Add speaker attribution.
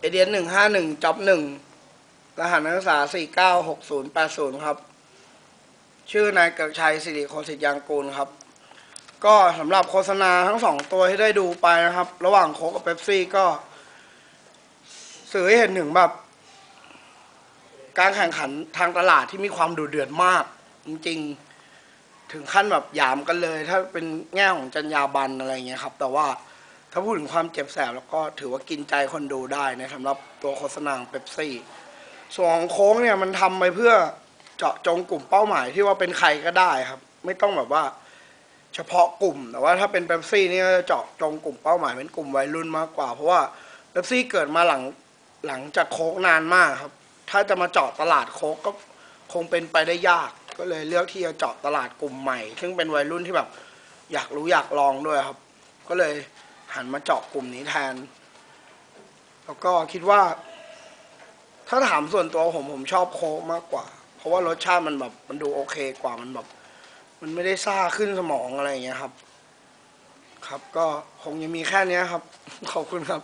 Speaker 1: เอเดียนหนึ่งห้าหนึ่งจ็อบหนึ่งรหัสนักศึกษาสี่เก้าหกศูนย์แปดศูนย์ครับ ชื่อนายเกิกชัยสิริโคสิตยางกูลครับ ก็สำหรับโฆษณาทั้งสองตัวที่ได้ดูไปนะครับ ระหว่างโคกกับเป๊ปซี่ก็ สื่อให้เห็นถึงแบบ การแข่งขันทางตลาดที่มีความดุเดือดมาก จริง ๆ ถึงขั้นแบบหยามกันเลย ถ้าเป็นแง่ของจรรยาบรรณอะไรเงี้ยครับ แต่ว่า ถ้าพูดถึงความเจ็บแสบแล้วก็ถือว่ากินใจคนดูได้นะสำหรับตัวโฆษณาเป๊ปซี่ ส่วนของโค้งเนี่ยมันทำไปเพื่อเจาะจงกลุ่มเป้าหมายที่ว่าเป็นใครก็ได้ครับ ไม่ต้องแบบว่าเฉพาะกลุ่ม แต่ว่าถ้าเป็นเป๊ปซี่นี่จะเจาะจงกลุ่มเป้าหมายเป็นกลุ่มวัยรุ่นมากกว่า เพราะว่าเป๊ปซี่เกิดมาหลังหลังจากโค้กนานมากครับ ถ้าจะมาเจาะตลาดโค้กก็คงเป็นไปได้ยาก ก็เลยเลือกที่จะเจาะตลาดกลุ่มใหม่ ซึ่งเป็นวัยรุ่นที่แบบอยากรู้อยากลองด้วยครับ ก็เลย หันมาเจาะกลุ่มนี้แทน แล้วก็คิดว่า ถ้าถามส่วนตัวผมผมชอบโค้กมากกว่า เพราะว่ารสชาติมันแบบมันดูโอเคกว่ามันแบบ มันไม่ได้ซ่าขึ้นสมองอะไรอย่างเงี้ยครับ ครับก็คงยังมีแค่นี้ครับ ขอบคุณครับ